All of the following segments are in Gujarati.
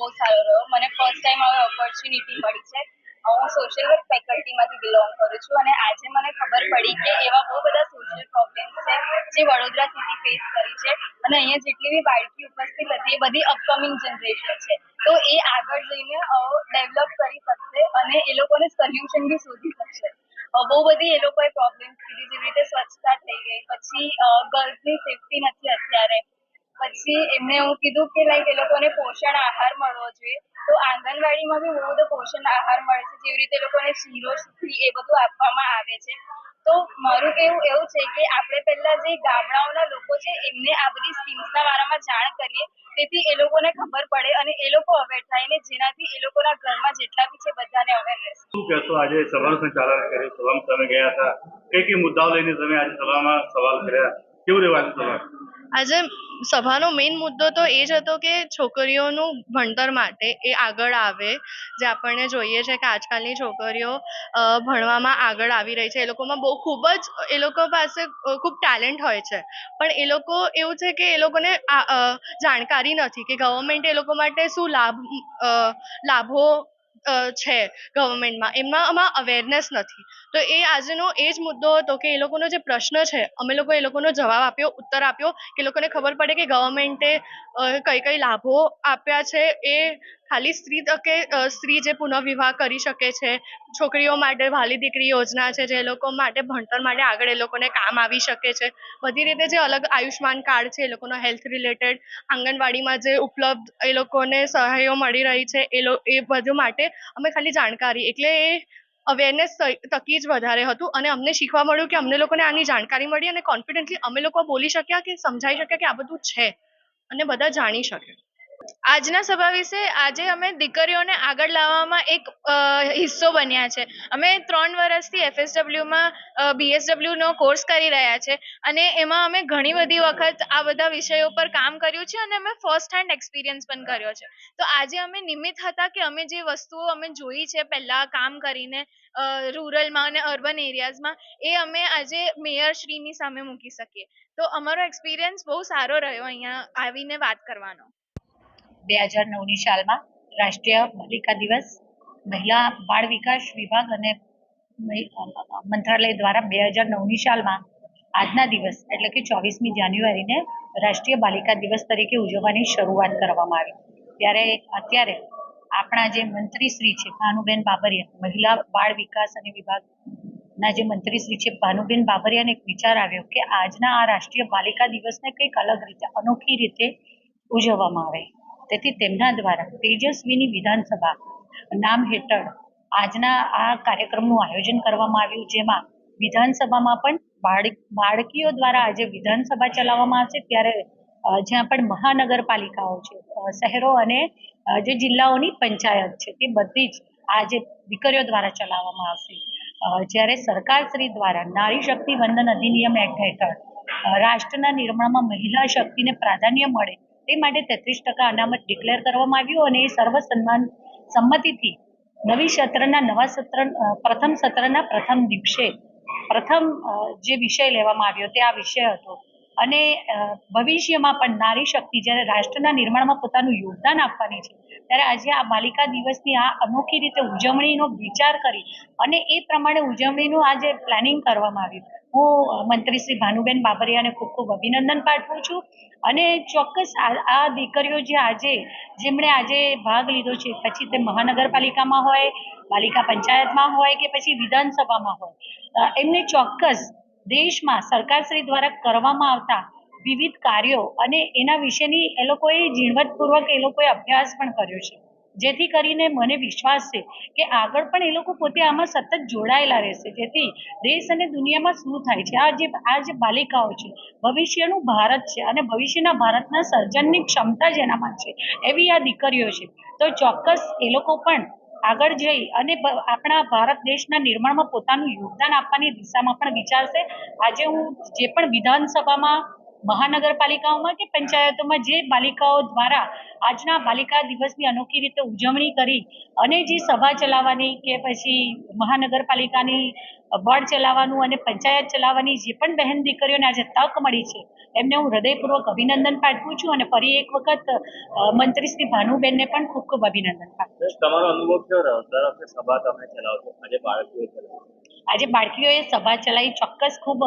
બહુ સારો રહ્યો. મને ફર્સ્ટ ટાઈમ હવે ઓપોર્ચ્યુનિટી મળી છે. હું સોશિયલ વર્ક ફેકલ્ટીમાંથી બિલોંગ કરું છું અને આજે મને ખબર પડી કે એવા બહુ બધા સોશિયલ પ્રોબ્લેમ્સ છે જે વડોદરા સિટી ફેસ કરી છે. અને અહીંયા જેટલી બી બાળકી ઉપસ્થિત હતી, એ બધી અપકમિંગ જનરેશન છે. તો એ આગળ જઈને ડેવલપ કરી શકશે અને એ લોકોને સોલ્યુશન બી શોધી શકશે. બહુ બધી એ લોકોએ પ્રોબ્લેમ્સ કીધી. જેવી રીતે સ્વચ્છતા થઈ ગઈ. પછી ગર્લ્સની સેફટી નથી અત્યારે. પછી એમને એવું કીધું કે, લાઈક, એ લોકોને પોષણ આહાર મળવો જોઈએ. તો આંગણવાડીમાં બી બહુ બધો પોષણ આહાર મળે છે, જેવી રીતે લોકોને શીરો સુખડી એ બધું આપવામાં આવે છે. તો મારું કહેવું એવું છે કે આપણે પહેલા જે ગામડાઓના લોકો છે, એમને આ બધી સ્કીમ્સના બારામાં જાણ કરીએ. તેથી એ લોકોને ખબર પડે અને એ લોકો અવેર થાય ને જેનાથી એ લોકોના ઘરમાં જેટલા બી છે, બધાને અવેરનેસ શું કહેશો? આજે સભાનું સંચાલન કર્યું, સભામાં તમે ગયા હતા. કઈ કઈ મુદ્દાઓ લઈને તમે આજે સભામાં સવાલ કર્યા? કેવું રહેવાનું સભા આજે સભાનો મેઇન મુદ્દો તો એ જ હતો કે છોકરીઓનું ભણતર માટે એ આગળ આવે. જે આપણને જોઈએ છે કે આજકાલની છોકરીઓ ભણવામાં આગળ આવી રહી છે. એ લોકોમાં બહુ ખૂબ જ, એ લોકો પાસે ખૂબ ટેલેન્ટ હોય છે. પણ એ લોકો એવું છે કે એ લોકોને જાણકારી નથી કે ગવર્મેન્ટ એ લોકો માટે શું લાભ લાભો છે ગવર્મેન્ટમાં એમાં આમાં અવેરનેસ નથી. તો એ આજનો એ જ મુદ્દો હતો કે એ લોકોનો જે પ્રશ્ન છે, અમે લોકો એ લોકોનો જવાબ આપ્યો, ઉત્તર આપ્યો, કે લોકોને ખબર પડે કે ગવર્મેન્ટે કઈ કઈ લાભો આપ્યા છે એ ખાલી સ્ત્રી તકે સ્ત્રી જે પુનઃવિવાહ કરી શકે છે, છોકરીઓ માટે વાલી દીકરી યોજના છે, જે લોકો માટે ભણતર માટે આગળ એ લોકોને કામ આવી શકે છે, બધી રીતે જે અલગ આયુષ્માન કાર્ડ છે, એ લોકોનો હેલ્થ રિલેટેડ, આંગણવાડીમાં જે ઉપલબ્ધ એ લોકોને સહાયો મળી રહી છે, એ લો, એ બધું માટે અમે ખાલી જાણકારી, એટલે એ અવેરનેસ તકી જ વધારે હતું, અને અમને શીખવા મળ્યું કે અમને લોકોને આની જાણકારી મળી, અને કોન્ફિડન્ટલી અમે લોકો બોલી શક્યા કે સમજાઈ શક્યા કે આ બધું છે, અને બધા જાણી શકે આજના સભા વિશે આજે અમે દીકરીઓને આગળ લાવવામાં એક હિસ્સો બન્યા છે. અમે ત્રણ વર્ષથી એફએસડબલ્યુમાં બીએસડબલ્યુનો કોર્સ કરી રહ્યા છે અને એમાં અમે ઘણી બધી વખત આ બધા વિષયો પર કામ કર્યું છે અને અમે ફર્સ્ટ હેન્ડ એક્સપિરિયન્સ પણ કર્યો છે. તો આજે અમે નિમિત્ત હતા કે અમે જે વસ્તુઓ અમે જોઈ છે પહેલાં કામ કરીને રૂરલમાં અને અર્બન એરિયાઝમાં એ અમે આજે મેયરશ્રીની સામે મૂકી શકીએ. તો અમારો એક્સપિરિયન્સ બહુ સારો રહ્યો અહીંયા આવીને વાત કરવાનો. બે હજાર નવની સાલમાં રાષ્ટ્રીય બાલિકા દિવસ મહિલા બાળ વિકાસ વિભાગ અને મંત્રાલય દ્વારા બે હજાર નવની સાલમાં આજના દિવસ એટલે કે ચોવીસમી જાન્યુઆરીને રાષ્ટ્રીય બાલિકા દિવસ તરીકે ઉજવવાની શરૂઆત કરવામાં આવી. ત્યારે અત્યારે આપણા જે મંત્રીશ્રી છે ભાનુબેન બાબરિયા, મહિલા બાળ વિકાસ અને વિભાગના જે મંત્રી શ્રી છે ભાનુબેન બાબરિયાને એક વિચાર આવ્યો કે આજના આ રાષ્ટ્રીય બાલિકા દિવસને કંઈક અલગ રીતે, અનોખી રીતે ઉજવવામાં આવે. તેથી તેમના દ્વારા તેજસ્વીની વિધાનસભા નામ હેઠળ આજના આ કાર્યક્રમનું આયોજન કરવામાં આવ્યું, જેમાં વિધાનસભામાં પણ બાળ, બાળકીઓ દ્વારા આજે વિધાનસભા ચલાવવામાં આવશે. ત્યારે જ્યાં પણ મહાનગરપાલિકાઓ છે શહેરો અને જે જિલ્લાઓની પંચાયત છે, તે બધી જ આજે દીકરીઓ દ્વારા ચલાવવામાં આવશે. જ્યારે સરકારશ્રી દ્વારા નારી શક્તિ વંદન અધિનિયમ એક્ટ હેઠળ રાષ્ટ્રના નિર્માણમાં મહિલા શક્તિને પ્રાધાન્ય મળે તે માટે તેત્રીસ ટકા અનામત ડિક્લેર કરવામાં આવ્યું અને એ સર્વ સન્માન સંમતિથી નવી સત્રના નવા સત્ર પ્રથમ સત્રના પ્રથમ દિવસે, પ્રથમ જે વિષય લેવામાં આવ્યો તે આ વિષય હતો. અને ભવિષ્યમાં પણ નારી શક્તિ જ્યારે રાષ્ટ્રના નિર્માણમાં પોતાનું યોગદાન આપવાની છે, ત્યારે આજે આ બાલિકા દિવસની આ અનોખી રીતે ઉજવણીનો વિચાર કરી અને એ પ્રમાણે ઉજવણીનું આજે પ્લાનિંગ કરવામાં આવ્યું. હું મંત્રી શ્રી ભાનુબેન બાબરિયાને ખૂબ ખૂબ અભિનંદન પાઠવું છું અને ચોક્કસ આ દીકરીઓ જે આજે, જેમણે આજે ભાગ લીધો છે, પછી તે મહાનગરપાલિકામાં હોય પાલિકા પંચાયતમાં હોય કે પછી વિધાનસભામાં હોય એમને ચોક્કસ દેશમાં સરકારશ્રી દ્વારા કરવામાં આવતા વિવિધ કાર્યો અને એના વિશેની એ લોકોએ ઝીણવટપૂર્વક એ લોકોએ અભ્યાસ પણ કર્યો છે. જેથી કરીને મને વિશ્વાસ છે કે આગળ પણ એ લોકો પોતે આમાં સતત જોડાયેલા રહેશે. જેથી દેશ અને દુનિયામાં શું થાય છે? આ જે આ જે બાલિકાઓ છે, ભવિષ્યનું ભારત છે અને ભવિષ્યના ભારતના સર્જનની ક્ષમતા જેનામાં છે. એવી આ દીકરીઓ છે. તો ચોક્કસ એ લોકો પણ આગળ જઈ અને આપણા ભારત દેશના નિર્માણમાં પોતાનું યોગદાન આપવાની દિશામાં પણ વિચારશે. આજે હું જે પણ વિધાનસભામાં મહાનગરપાલિકાઓમાં કે પંચાયતોમાં જે પાલિકાઓ દ્વારા આજના બાલિકા દિવસની અનોખી રીતે ઉજવણી કરી અને જે સભા ચલાવવાની કે પછી મહાનગરપાલિકાની બોર્ડ ચલાવવાનું અને પંચાયત ચલાવવાની જે પણ બહેન દીકરીઓને આજે તક મળી છે, એમને હું હૃદયપૂર્વક અભિનંદન પાઠવું છું અને ફરી એક વખત મંત્રી શ્રી ભાનુબેનને પણ ખૂબ ખૂબ અભિનંદન પાઠવું તમારો અનુભવ કેવો રહ્યો સભા તમે ચલાવો છો આજે બાળકીઓ ચલાવો. આજે બાળકીઓએ સભા ચલાવી, ચોક્કસ ખૂબ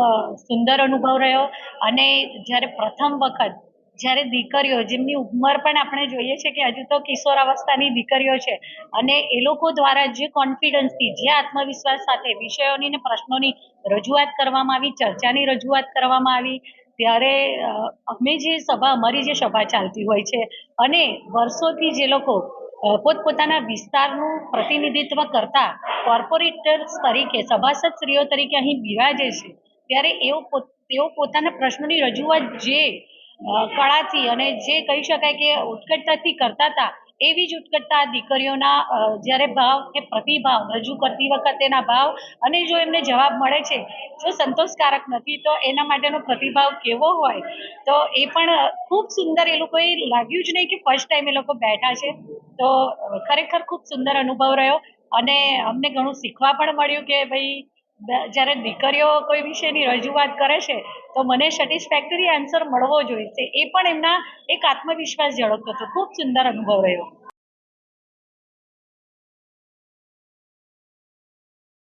સુંદર અનુભવ રહ્યો. અને જ્યારે પ્રથમ વખત જ્યારે દીકરીઓ, જેમની ઉંમર પણ આપણે જોઈએ છે કે હજુ તો કિશોરાવસ્થાની દીકરીઓ છે, અને એ લોકો દ્વારા જે કોન્ફિડન્સથી જે આત્મવિશ્વાસ સાથે વિષયોની ને પ્રશ્નોની રજૂઆત કરવામાં આવી, ચર્ચાની રજૂઆત કરવામાં આવી, ત્યારે અમે જે સભા, અમારી જે સભા ચાલતી હોય છે, અને વર્ષોથી જે લોકો પોતપોતાના વિસ્તારનું પ્રતિનિધિત્વ કરતા કોર્પોરેટર્સ તરીકે સભાસદ સ્ત્રીઓ તરીકે અહીં બિરાજે છે. ત્યારે એઓ તેઓ પોતાના પ્રશ્નોની રજૂઆત જે કળાથી અને જે કહી શકાય કે ઉત્કટતાથી કરતા હતા, એવી જ ઉત્કટતા દીકરીઓના જ્યારે ભાવ કે પ્રતિભાવ રજૂ કરતી વખતેના ભાવ અને જો એમને જવાબ મળે છે, જો સંતોષકારક નથી, તો એના માટેનો પ્રતિભાવ કેવો હોય? તો એ પણ ખૂબ સુંદર એ લોકોએ લાગ્યું જ નહીં કે ફર્સ્ટ ટાઈમ એ લોકો બેઠા છે. તો ખરેખર ખૂબ સુંદર અનુભવ રહ્યો અને અમને ઘણું શીખવા પણ મળ્યું કે ભાઈ જ્યારે દીકરીઓ કોઈ વિષયની રજૂઆત કરે છે, તો મને સેટિસ્ફેક્ટરી આન્સર મળવો જોઈએ એ પણ એમના એક આત્મવિશ્વાસ ઝળકતો હતો. ખૂબ સુંદર અનુભવ રહ્યો.